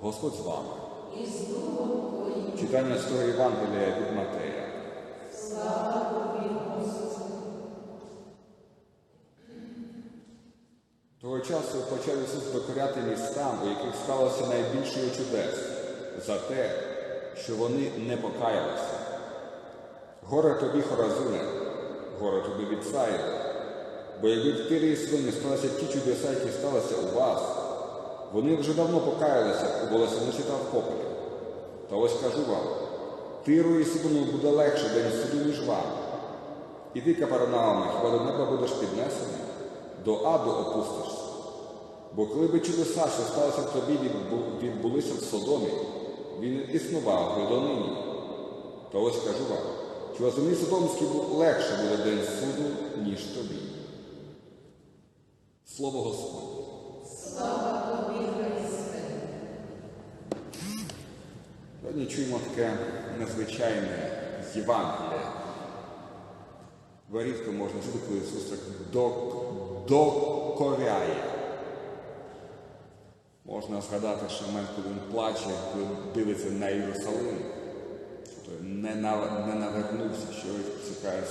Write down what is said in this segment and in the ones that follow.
Господь з вами. Читання з того Євангелія від Матея. Того часу почав Ісус докоряти містам, у яких сталося найбільше чудес, за те, що вони не покаялися. Горе тобі, Хоразине, горе тобі від бо якби в Тирі і Сидоні сталися ті чудеса, які сталися у вас, вони вже давно покаялися у волосиниці та в попелі. Та ось кажу вам, Тиру і Сидону буде легше день суду, ніж вам. І ти, Капернауме, хіба до неба будеш піднесений, до аду опустишся. Бо коли би чудеса, що сталося в тобі, відбулися в Содомі, він існував би донині. То ось кажу вам, що землі Содомській легше буде день суду, ніж тобі. Слово Господне. Сьогодні чуємо таке незвичайне з Євангелія. Бо можна чути, коли Ісус докоряє. Можна згадати, що момент, коли він плаче, коли дивиться на Єрусалим, що не, нав- не навернувся, що чекає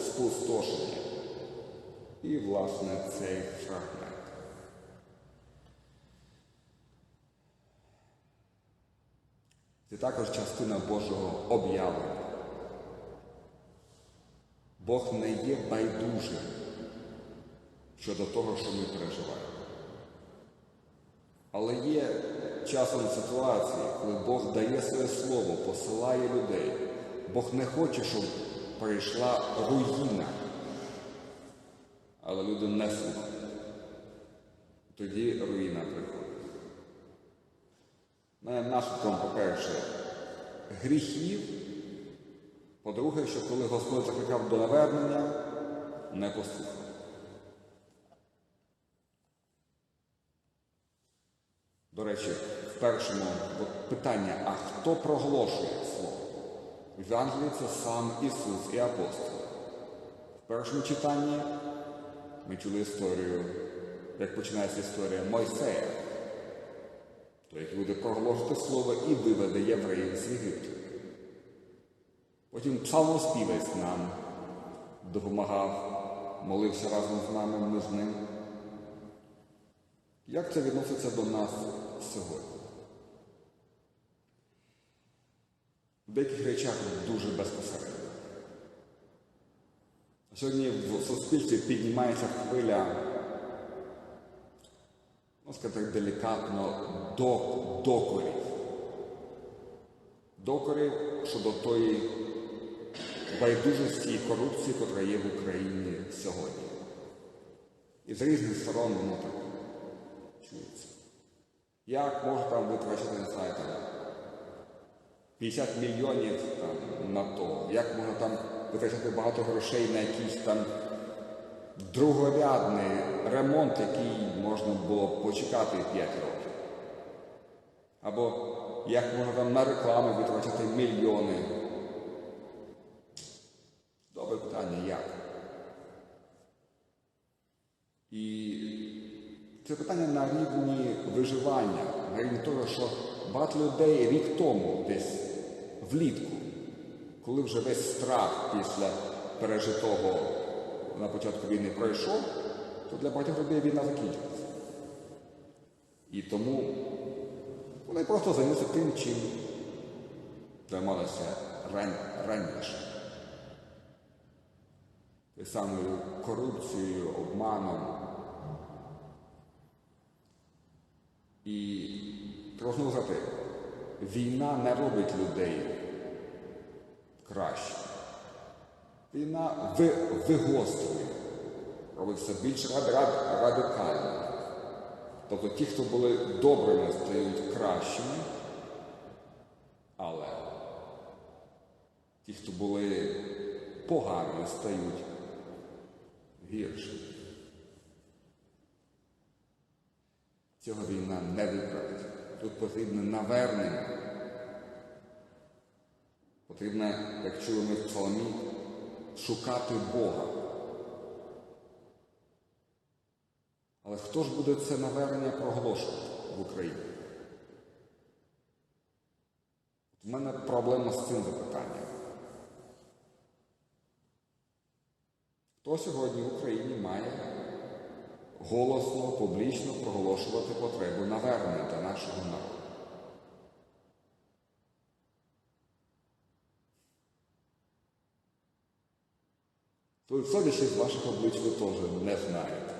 спустошення. І, власне, цей фрагмент. Також частина Божого об'явлення. Бог не є байдужим щодо того, що ми переживаємо. Але є часом ситуації, коли Бог дає своє слово, посилає людей. Бог не хоче, щоб прийшла руїна. Але люди не слухають. Тоді руїна приходить. Не наслідком, по-перше, гріхів. По-друге, що коли Господь закликав до навернення, не послухав. До речі, в першому питання, а хто проголошує слово? В Євангелії це сам Ісус і апостоли. В першому читанні ми чули історію, як починається історія Мойсея, який буде проголошувати слово і виведе євреїв з Єгипту. Потім псалмоспівець нам допомагав, молився разом з нами, ми з ним. Як це відноситься до нас сьогодні? В деяких речах дуже безпосередньо. Сьогодні в суспільстві піднімається хвиля, сказати так делікатно, док- докорів. Докорів щодо тої байдужості і корупції, котра є в Україні сьогодні. І з різних сторон воно так чується. Як можна там витрачати, не знаю, там 50 мільйонів там, на то, як можна там витрачати багато грошей на якийсь там другорядний ремонт, який можна було почекати 5 років. Або як можна там на рекламу витрачати мільйони. Добре питання, як? І це питання на рівні виживання, на рівні того, що багато людей рік тому, десь влітку, коли вже весь страх після пережитого на початку війни пройшов, то для багатьох людей війна закінчилася. І тому вони просто займаються тим, чим займалися ран... раніше. Тою самою корупцією, обманом. І треба знову сказати, війна не робить людей краще. Війна ви, вигострює, робить більш рад, рад, радикально. Тобто ті, хто були добрими, стають кращими, але ті, хто були поганими, стають гіршими. Цього війна не виправить. Тут потрібне навернення. Потрібно, як чули ми в псалмі, шукати Бога. Але хто ж буде це навернення проголошувати в Україні? У мене проблема з цим запитанням. Хто сьогодні в Україні має голосно, публічно проголошувати потребу навернення нашого народу? То судячи з ваших облич, ви теж не знаєте.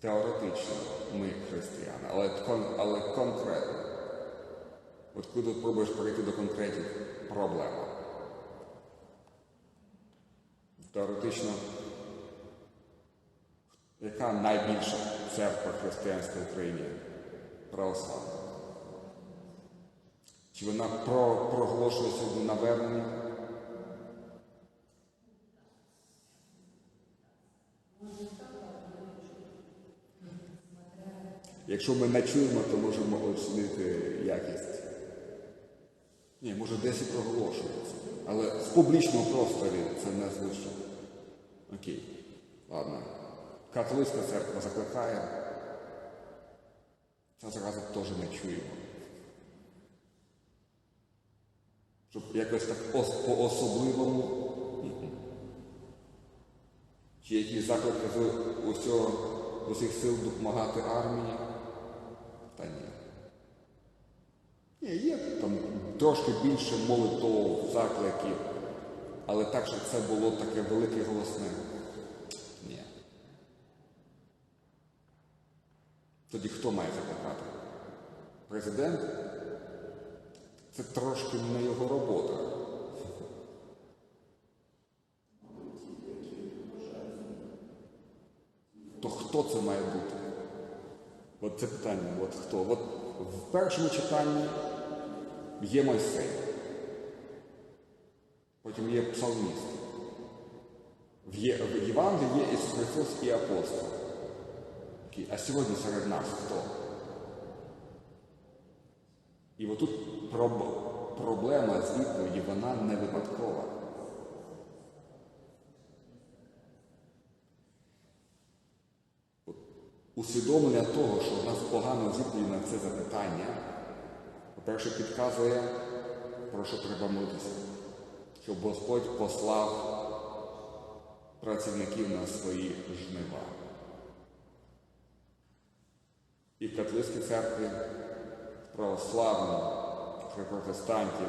Теоретично ми християни, але, кон- але конкретно. От ти пробуєш перейти до конкретів проблема. Теоретично, яка найбільша церква християнська в Україні? Православна. Чи вона про, проголошує сьогодні навернення? Якщо ми не чуємо, то можемо оцінити якість. Ні, може десь і проголошується. Але в публічному просторі це не звучить. Окей. Ладно. Католицька церква закликає. Це зразу теж не чуємо. Щоб якось так по-особливому. Чи якісь заклики з усіх сил допомагати армії? Та ні. Ні, є там трошки більше молитов, закликів, але так, щоб це було таке велике голосне. Тоді хто має закликати? Президент? Це трошки не його робота. То хто це має бути? От це питання, от хто? От в першому читанні є Мойсей. Потім є псалміст. В Євангелії є Ісус Христос і апостол. А сьогодні серед нас хто? І проб- проблема з відповіді, вона не випадкова. Усвідомлення того, що в нас погано відповідь на це запитання, по-перше, підказує, про що треба молитися, щоб Господь послав працівників на свої жнива. І в католицькій церкві, в православній, при протестантів,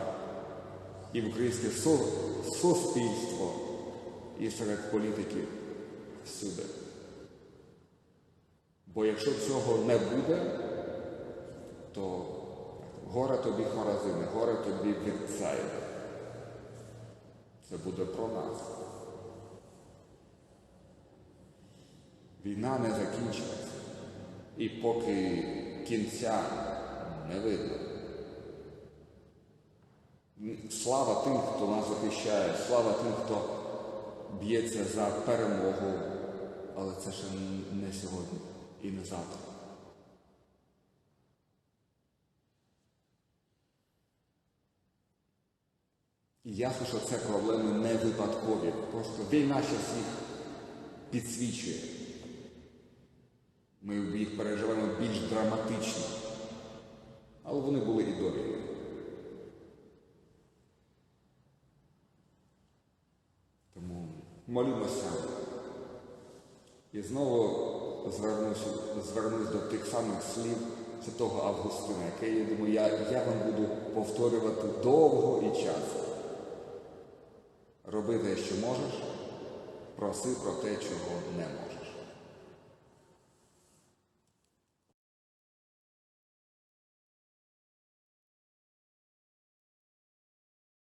і в українське су- суспільство, і серед політиків всюди. Бо якщо цього не буде, то горе тобі Хоразини, горе тобі Вірцаєве. Це буде про нас. Війна не закінчилася. І поки кінця не видно. Слава тим, хто нас захищає, слава тим, хто б'ється за перемогу, але це ще не сьогодні і не завтра. І ясно, що це проблеми не випадкові. Просто війна зараз їх підсвічує. Ми їх переживаємо більш драматично. Але вони були і до війни. Тому молімося. І знову звернусь, звернусь до тих самих слів святого Августина, яке, я думаю, я, я вам буду повторювати довго і часто. Роби те, що можеш, проси про те, чого не можеш.